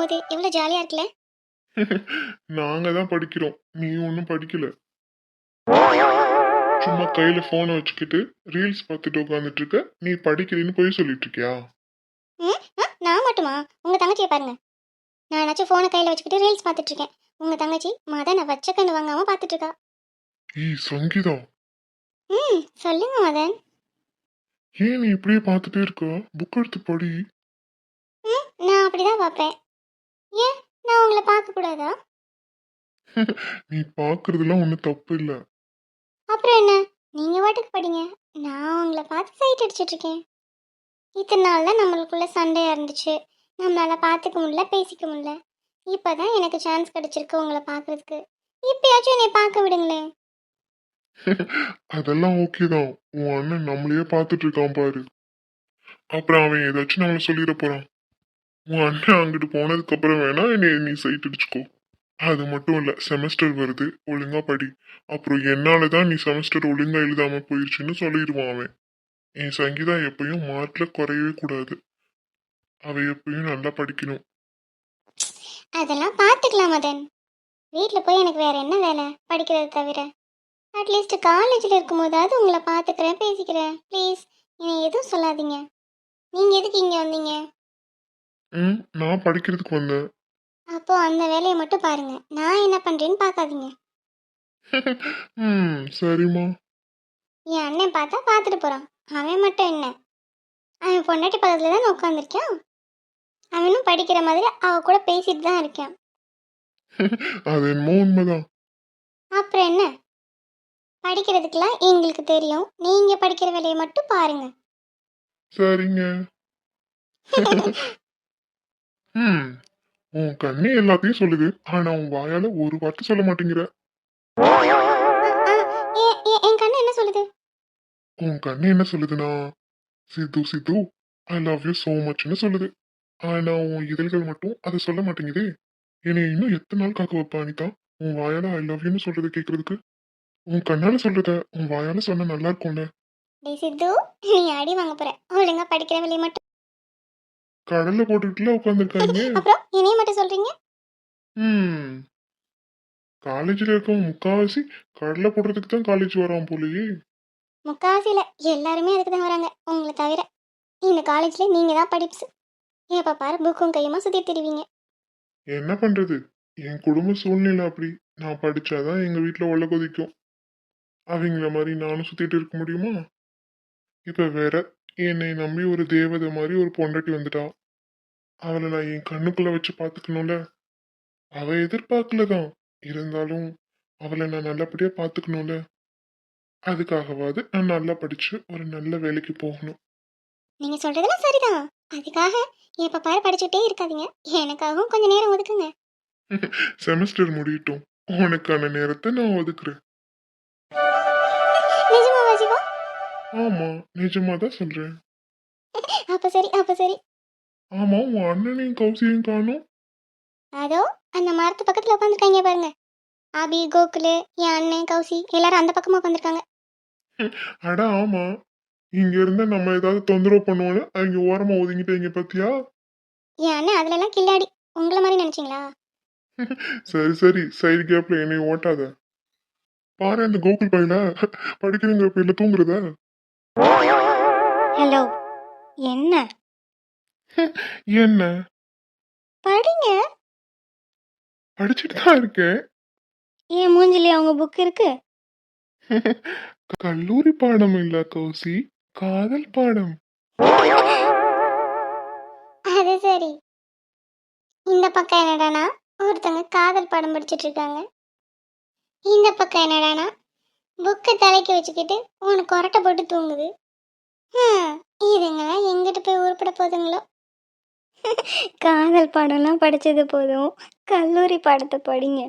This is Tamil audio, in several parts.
படிக்கும்போது எவ்வளோ ஜாலியாக இருக்குல்ல? நாங்க தான் படிக்கிறோம். நீ ஒன்றும் படிக்கல. சும்மா கையில போனை வச்சுக்கிட்டு ரீல்ஸ் பார்த்துட்டு உட்காந்துட்டு இருக்க நீ படிக்கிறேன்னு போய் சொல்லிட்டு இருக்கியா நான் மட்டுமா? உங்கள் தங்கச்சியை பாருங்க. நானாச்சும் ஃபோனை கையில் வச்சுக்கிட்டு ரீல்ஸ் பார்த்துட்டு இருக்கேன் உங்கள் தங்கச்சி மதனை வச்ச கண்ணு வாங்காமல் பார்த்துட்டு இருக்கா ஏய் சங்கீதா. ம் சொல்லுங்க மதன். ஏன் நீ இப்படியே பார்த்துட்டே இருக்க? புக் எடுத்து படி. ம் நான் அப்படிதான் பார்ப்பேன். ஏன்? நான் உங்களை பார்க்கக்கூடாதா நீ பார்க்கறதுலாம் ஒன்றும் தப்பு இல்லை. அப்புறம் என்ன? நீங்கள் வாட்டுக்கு படிங்க. நான் உங்களை பார்த்து சைட் அடிச்சிட்டு இருக்கேன் இத்தனை நாளில் நம்மளுக்குள்ள சண்டையாக இருந்துச்சு. நம்மளால பார்த்துக்க முடியல பேசிக்க முடியல. இப்போ தான் எனக்கு சான்ஸ் கிடைச்சிருக்கு உங்களை பார்க்கறதுக்கு. இப்பயாச்சும் என்னை பார்க்க விடுங்களேன். அதெல்லாம் ஓகே தான். உன் அண்ணன் நம்மளையே பார்த்துட்டு இருக்கான் பாரு. அப்புறம் அவன் ஏதாச்சும் நம்மள சொல்லிட போறான். உன் அண்ணன் அங்கிட்டு போனதுக்கு அப்புறம் வேணா என்னை நீ சைட் அடிச்சுக்கோ. அது மட்டும் இல்லை செமஸ்டர் வருது ஒழுங்கா படி. அப்புறம் என்னால தான் நீ செமஸ்டர் ஒழுங்கா எழுதாம போயிருச்சுன்னு சொல்லிடுவான் அவன். என் சங்கீதா எப்பயும் மார்க்ல குறையவே கூடாது. அவ எப்பயும் நல்லா படிக்கணும். அதெல்லாம் பார்த்துக்கலாம் மதன். வீட்டில் போய் எனக்கு வேற என்ன வேலை? படிக்கிறது தவிர. அட்லீஸ்ட் காலேஜில் இருக்கும்போதாவது உங்களை பார்த்துக்கிறேன் பேசிக்கிறேன். ப்ளீஸ் என்னை எதுவும் சொல்லாதீங்க. நீங்கள் எதுக்கு இங்கே வந்தீங்க? ம் நான் படிக்கிறதுக்கு வந்தேன். அப்போ அந்த வேலையை மட்டும் பாருங்க. நான் என்ன பண்ணுறேன்னு பார்க்காதீங்க. ம் சரிம்மா. என் அண்ணன் பார்த்தா பார்த்துட்டு போகிறான் அவன் மட்டும் என்ன? அவன் பொண்டாட்டி பக்கத்தில் தான் உட்காந்துருக்கான் அவனும் படிக்கிற மாதிரி அவ கூட பேசிட்டு தான் இருக்கான். அது என்னமோ உண்மைதான். அப்புறம் என்ன? படிக்கிறதுக்கெல்லாம் எங்களுக்கு தெரியும். நீங்கள் படிக்கிற வேலையை மட்டும் பாருங்க. சரிங்க. ம். உன் கண்ணி எல்லாத்தையும் சொல்லுது. ஆனா உன் வாயால ஒரு வார்த்தை சொல்ல மாட்டேங்கிற. என் கண்ணு என்ன சொல்லுது? உன் கண்ணி என்ன சொல்லுதுன்னா Sithu Sithu I love you so மச்னு சொல்லுது. ஆனா உன் இதழ்கள் மட்டும் அதை சொல்ல மாட்டேங்குதே. என்னை இன்னும் எத்தனை நாள் காக்க வைப்பா அனிதா? உன் வாயால ஐ லவ் யூன்னு சொல்றதை கேட்கறதுக்கு உன் கண்ணால சொல்றத உன் வாயால சொன்னா நல்லா இருக்கும்ல. டேய் சித்து நீ அடி வாங்க போற. ஒழுங்கா படிக்கிற வேலையை மட்டும் கடல்ல போட்டுக்கிட்டுல உட்காந்துருக்காங்க அப்புறம் என்னைய மட்டும் சொல்றீங்க? ம். காலேஜ்ல இருக்கவன் முக்காவாசி கடலை போடுறதுக்கு தான் காலேஜ் வரான் போலயே. முக்காவாசியில் எல்லாருமே அதுக்கு தான் வராங்க உங்களை தவிர. இந்த காலேஜில் நீங்கள் தான் படிப்ஸ் எப்போ பாரு புக்கும் கையுமா சுற்றி திரிவீங்க. என்ன பண்றது? என் குடும்ப சூழ்நிலை அப்படி. நான் படிச்சாதான் எங்க வீட்ல ஒள்ள கொதிக்கும். அவங்கள மாதிரி நானும் சுத்திட்டு இருக்க முடியுமா? இப்ப வேற என்னை நம்பி ஒரு தேவதை மாதிரி ஒரு பொண்டாட்டி வந்துட்டா. அவளை நான் என் கண்ணுக்குள்ள வச்சு பாத்துக்கணும்ல அவ எதிர்பார்க்கலதான். இருந்தாலும் அவளை நான் நல்லபடியா பாத்துக்கணும்ல அதுக்காகவாது நான் நல்லா படிச்சு ஒரு நல்ல வேலைக்கு போகணும். நீங்கள் சொல்கிறதெல்லாம் சரிதான். அதுக்காக எப்போ பாரு படிச்சுட்டே இருக்காதீங்க. எனக்காகவும் கொஞ்சம் நேரம் ஒதுக்குங்க. செமஸ்டர் முடியட்டும். உனக்கான நேரத்தை நான் ஒதுக்குறேன். நிஜமாவா சிவா ஆமா நிஜமா தான் சொல்றேன். அப்போ சரி அப்போ சரி. ஆமா உன் அண்ணனையும் கௌசியும் காணும். அதோ அந்த மரத்து பக்கத்தில் உட்காந்துருக்காங்க பாருங்க. ஆபி கோகுலு என் அண்ணன் கௌசி எல்லாரும் அந்த பக்கமாக உட்காந்துருக்காங்க அட ஆமா. இங்க இருந்தா நம்ம ஏதாவது தொந்தரவு பண்ணுவோம்னு அவங்க ஓரமா ஒதுங்கிட்டீங்க பாத்தியா? என் அண்ணன் அதுலலாம் கில்லாடி. உங்களை மாதிரி நினச்சிங்களா? சரி சரி. சைடு கேப்ல என்னை ஓட்டாத. பாரு அந்த கோகுல் பையில படிக்கிறங்கிற பேர்ல தூங்குறத. ஹலோ என்ன? என்ன? படிங்க. படிச்சுட்டு தான் இருக்கேன். என் மூஞ்சிலே அவங்க புக் இருக்கு. கல்லூரி பாடம் இல்ல கௌசி. காதல் பாடம். அது சரி. இந்த பக்கம் என்னடானா ஒருத்தங்க காதல் படம் படிச்சிட்டு இருக்காங்க. இந்த பக்கம் என்னடானா புக்கை தலைக்கு வச்சுக்கிட்டு உனக்கு கொரட்டை போட்டு தூங்குது. ஹம், இதுங்கெல்லாம் எங்கிட்டு போய் உருப்பட போதுங்களோ? காதல் படம்லாம் படிச்சது போதும். கல்லூரி பாடத்தை படிங்க.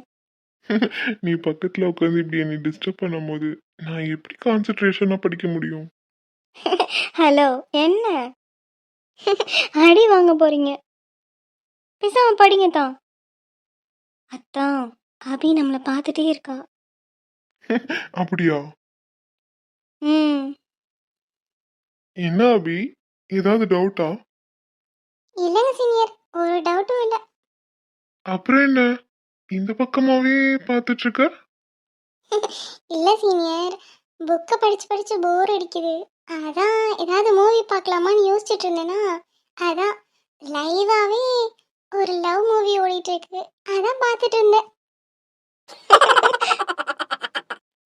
நீ பக்கத்துல உட்காந்து இப்படி என்னை டிஸ்டர்ப் பண்ணும்போது நான் எப்படி கான்சென்ட்ரேஷனா படிக்க முடியும்? ஹலோ என்ன? அடி வாங்க போறீங்க. பேசாம படிங்க தான் அத்தான் அபி நம்மளை பார்த்துட்டே இருக்கா. அப்படியா? ம். என்ன அபி? ஏதாவது டவுட்டா இல்லைங்க சீனியர் ஒரு டவுட்டும் இல்லை. அப்புறம் என்ன? இந்த பக்கமாவே பார்த்துட்டு இருக்க இல்லை சீனியர் புக்கை படித்து படித்து போர் அடிக்குது. அதான் ஏதாவது மூவி பார்க்கலாமான்னு யோசிச்சுட்டு இருந்தேனா அதான் லைவாகவே ஒரு லவ் மூவி ஓடிட்டு இருக்கு அதான் பார்த்துட்டு இருந்தேன்.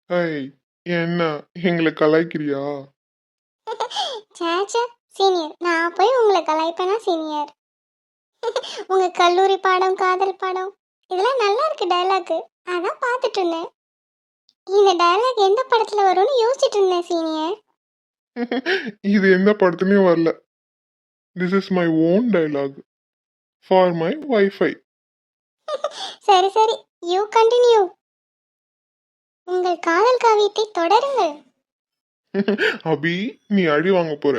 ஐய் என்ன? எங்களை கலாய்க்கிறியா? சேச்சா சீனியர் நான் போய் உங்களை கலாய்ப்பேனா சீனியர் உங்க கல்லூரி பாடம் காதல் பாடம் இதெல்லாம் நல்லா இருக்கு டயலாக் அதான் பார்த்துட்டு இருந்தேன். இந்த டயலாக் எந்த படத்துல வரும்னு யோசிச்சுட்டு இருந்தேன் சீனியர் இது எந்த படத்துலயும் வரல. This is my own dialogue for my wifey சரி சரி. யூ கண்டினியூ உங்கள் காதல் காவியத்தை தொடருங்கள். அபி நீ அடி வாங்க போற.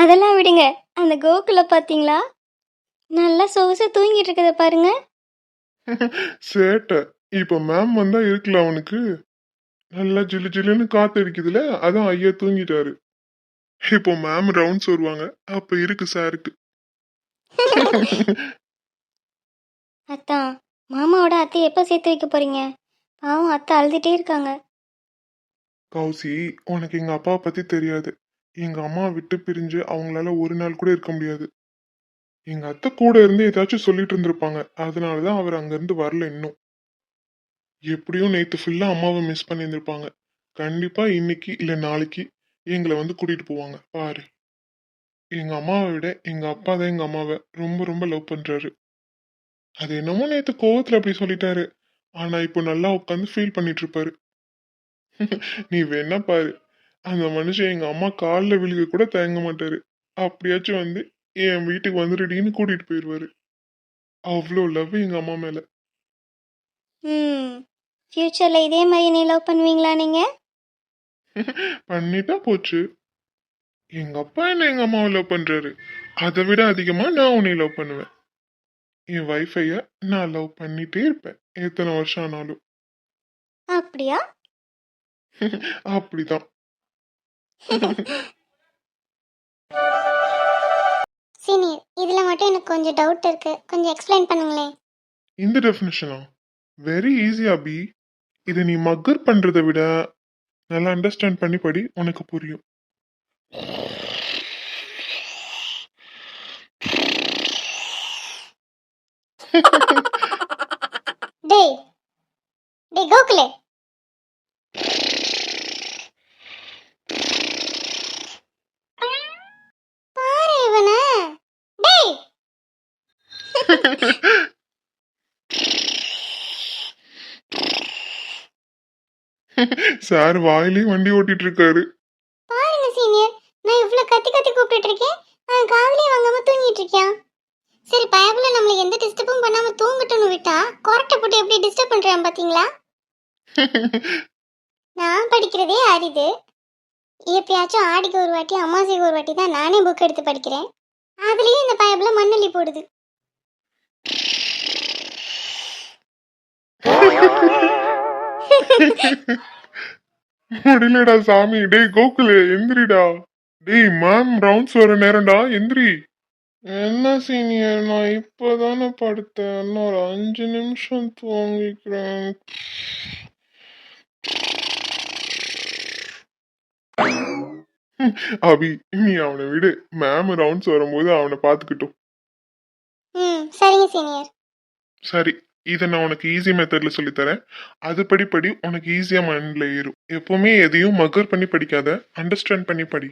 அதெல்லாம் விடுங்க. அந்த கோகுல பார்த்தீங்களா நல்லா சொகுசு தூங்கிட்டு இருக்கத பாருங்க. சேட்டை. இப்ப மேம் வந்தா இருக்குல்ல அவனுக்கு? நல்லா ஜிலு ஜிலுன்னு காத்து அடிக்குதுல அதான் ஐயா தூங்கிட்டாரு. இப்போ மேம் ரவுண்ட்ஸ் வருவாங்க. அப்ப இருக்கு சாருக்கு. அத்தான் மாமாவோட அத்தை எப்போ சேர்த்து வைக்க போறீங்க? பாவம் அத்தை அழுதுட்டே இருக்காங்க. கௌசி உனக்கு எங்க அப்பாவை பத்தி தெரியாது. எங்க அம்மா விட்டு பிரிஞ்சு அவங்களால ஒரு நாள் கூட இருக்க முடியாது. எங்க அத்தை கூட இருந்து ஏதாச்சும் சொல்லிட்டு இருந்திருப்பாங்க. அதனாலதான் அவர் அங்கிருந்து வரல இன்னும். எப்படியும் நேத்து ஃபுல்லா அம்மாவை மிஸ் பண்ணியிருந்திருப்பாங்க. கண்டிப்பா இன்னைக்கு இல்ல நாளைக்கு எங்களை வந்து கூட்டிட்டு போவாங்க. பாரு. எங்க அம்மாவை விட எங்க அப்பா தான் எங்க அம்மாவை ரொம்ப ரொம்ப லவ் பண்றாரு. அது என்னமோ நேத்து கோவத்துல அப்படி சொல்லிட்டாரு. ஆனா இப்போ நல்லா உட்காந்து ஃபீல் பண்ணிட்டு இருப்பாரு. நீ வேணா பாரு. அந்த மனுஷன் எங்க அம்மா காலில் விழுக கூட தயங்க மாட்டாரு. அப்படியாச்சும் வந்து என் வீட்டுக்கு வந்துடுடின்னு கூட்டிட்டு போயிடுவாரு அவ்வளோ லவ் எங்க அம்மா மேல. ம். ஃப்யூச்சரில் இதே மாதிரி நீ லவ் பண்ணுவீங்களா நீங்கள் பண்ணிட்டா போச்சு. எங்க அப்பா என்ன எங்க அம்மாவை லவ் பண்றாரு? அதை விட அதிகமா நான் உன்னை லவ் பண்ணுவேன். என் வைஃபைய நான் லவ் பண்ணிட்டே இருப்பேன் எத்தனை வருஷம் ஆனாலும். அப்படியா? அப்படிதான். சீனியர் இதுல மட்டும் எனக்கு கொஞ்சம் டவுட் இருக்கு. கொஞ்சம் எக்ஸ்பிளைன் பண்ணுங்களேன். இந்த டெஃபினேஷனா வெரி ஈஸி அபி இதை நீ மக்கர் பண்றதை விட நல்லா அண்டர்ஸ்டாண்ட் பண்ணி படி உனக்கு புரியும். டேய் டேய் கோகுலே பாரு இவன டேய் சார் வாயிலே வண்டி ஓட்டிட்டு இருக்காரு பாருங்க சீனியர் நான் இவ்வளவு கத்தி கத்தி கூப்பிட்டு இருக்கேன் அவன் காதலே வாங்காம தூங்கிட்டு இருக்கான் சரி பயபுல நம்மள எந்த டிஸ்டர்பும் பண்ணாம தூங்கட்டும்னு விட்டா கொரட்டை போட்டு எப்படி டிஸ்டர்ப் பண்றான் பாத்தீங்களா? நான் படிக்கிறதே அரிது. எப்பயாச்சும் ஆடிக்கு ஒரு வாட்டி அமாவாசைக்கு ஒரு வாட்டி தான் நானே புக் எடுத்து படிக்கிறேன். அதுலயும் இந்த பயபுல மண்ணள்ளி போடுது. முடியலடா சாமி. டேய் கோகுலு எந்திரிடா. டேய் மேம் ரவுண்ட்ஸ் வர நேரம்டா. எந்திரி. என்ன சீனியர் நான் இப்போதானே படுத்தேன். இன்னும் ஒரு அஞ்சு நிமிஷம் தூங்கிக்கிறேன். அபி நீ அவனை விடு. மேம் ரவுண்ட்ஸ் வரும்போது அவனை பார்த்துக்கிட்டோம் ம் சரிங்க சீனியர் சரி. இதை நான் உனக்கு ஈஸி மெத்தட்ல சொல்லித்தரேன். அதுபடி படி உனக்கு ஈஸியா மைண்ட்ல ஏறும். எப்பவுமே எதையும் மக்கர் பண்ணி படிக்காத. அண்டர்ஸ்டாண்ட் பண்ணி படி.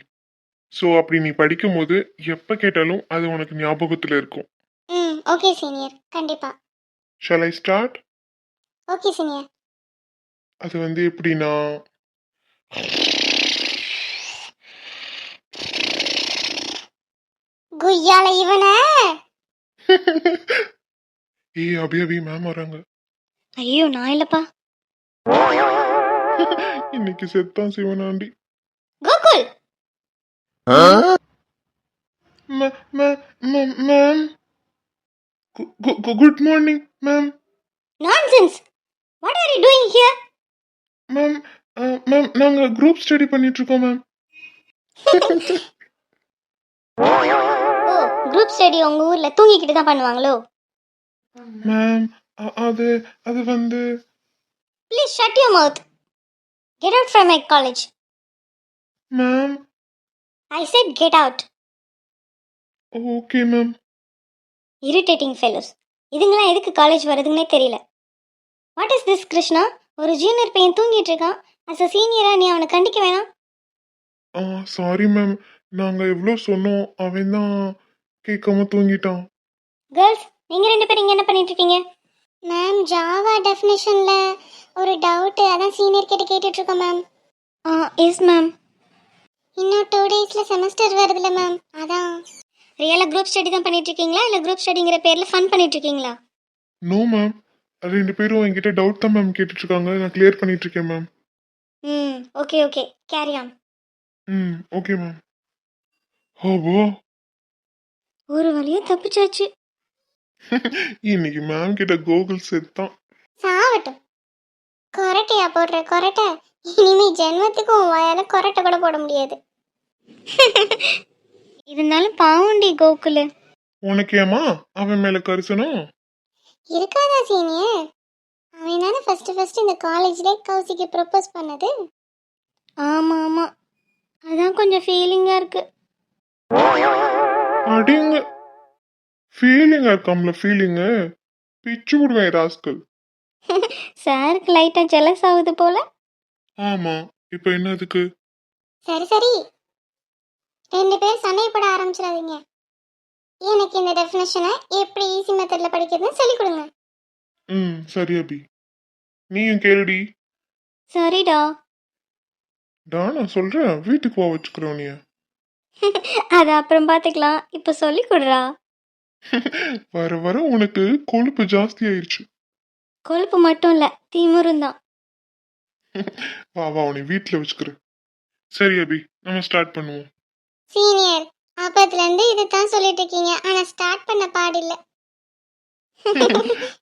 ஸோ அப்படி நீ படிக்கும்போது எப்ப கேட்டாலும் அது உனக்கு ஞாபகத்துல இருக்கும். ம் ஓகே சீனியர் கண்டிப்பா. Shall I start okay senior அது வந்து எப்படின்னா குய்யால இவன? ஏய் அபி அபி மேம் வராங்க. ஐயோ நான் இல்லைப்பா. இன்னைக்கு செத்தான் Sivanandi. Gokul! Ma'am good morning ma'am nonsense what are you doing here ma'am ma'am நாங்க குரூப் ஸ்டடி பண்ணிட்டு இருக்கோம் மேம் ஓ குரூப் ஸ்டடி உங்கள் ஊரில் தூங்கிக்கிட்டு தான் பண்ணுவாங்களோ? மேம் அது அது வந்து please shut you mouth get out from my college ma'am I said get out okay ma'am irritating fellows இதுங்களாம் எதுக்கு காலேஜ் வருதுன்னே தெரியல. வாட் இஸ் திஸ் கிருஷ்ணா ஒரு ஜூனியர் பையன் தூங்கிட்டு இருக்கான். அஸ் அ சீனியரா நீ அவனை கண்டிக்க வேணாம். ஆ சாரி மேம் நாங்கள் எவ்வளோ சொன்னோம் அவன் தான் கேட்காம தூங்கிட்டான். கேர்ள்ஸ் நீங்க ரெண்டு பேரும் இங்க என்ன பண்ணிட்டு இருக்கீங்க மேம் ஜாவா டெஃபினேஷன்ல ஒரு டவுட் அதான் சீனியர் கிட்ட கேட்டுட்டு இருக்கோம் மேம் ஆ எஸ் மேம் இன்னும் டூ டேஸ்ல செமஸ்டர் வருதுல்ல மேம் அதான். ரியலா குரூப் ஸ்டடி தான் பண்ணிட்டு இருக்கீங்களா இல்ல குரூப் ஸ்டடிங்கிற பேர்ல ஃபன் பண்ணிட்டு இருக்கீங்களா நோ மேம் ரெண்டு பேரும் என்கிட்ட டவுட் தான் மேம் கேட்டுட்டு இருக்காங்க நான் கிளியர் பண்ணிட்டு இருக்கேன் ma'am hmm okay okay carry on hmm okay ma'am ஓ ஒரு வழியா தப்பிச்சாச்சு. இன்னைக்கு மேம் கிட்ட கோகுல் செத்தான் சாவட்டும். கொரட்டையா போடுற கொரட்டை? இனிமே ஜென்மத்துக்கு உன் வாயால கொரட்டை கூட போட முடியாது. இருந்தாலும் பாவுண்டி கோகுலு. உனக்கு ஏமா அவன் மேல கரிசனம்? இருக்காதா சீனியர் அவன் தானே ஃபர்ஸ்ட் ஃபர்ஸ்ட் இந்த காலேஜ்ல கௌசிக்கு ப்ரப்போஸ் பண்ணது? ஆமா ஆமா. அதான் கொஞ்சம் ஃபீலிங்கா இருக்கு. அடிங்க. ஃபீலிங்கா இருக்காம்ல ஃபீலிங்கு பிச்சு விடுவேன் ராஸ்கல். சாருக்கு லைட்டா ஜெலஸ் ஆகுது போல. ஆமா இப்போ என்ன அதுக்கு? சரி சரி. ரெண்டு பேரும் சண்டைப்பட ஆரம்பிச்சிடாதீங்க. எனக்கு இந்த டெஃபினேஷனை எப்படி ஈஸி மெத்தட்ல படிக்கிறதுன்னு சொல்லிக் கொடுங்க. ம் சரி அபி. நீயும் கேளுடி. சரிடா டா. நான் சொல்றேன். வீட்டுக்கு போக வச்சுக்கிறோம் நீ அது அப்புறம் பார்த்துக்கலாம் இப்போ சொல்லி கொடுறா. வர வர உனக்கு கொழுப்பு ஜாஸ்தி ஆயிருச்சு கொழுப்பு மட்டும் இல்லை திமிரும் தான் வா வா உன்னை வீட்டில் வச்சுக்கிறேன். சரி அபி நம்ம ஸ்டார்ட் பண்ணுவோம். சீனியர் அப்பத்துல இருந்து இதுதான் சொல்லிட்டு இருக்கீங்க ஆனா ஸ்டார்ட் பண்ண பாடில்ல.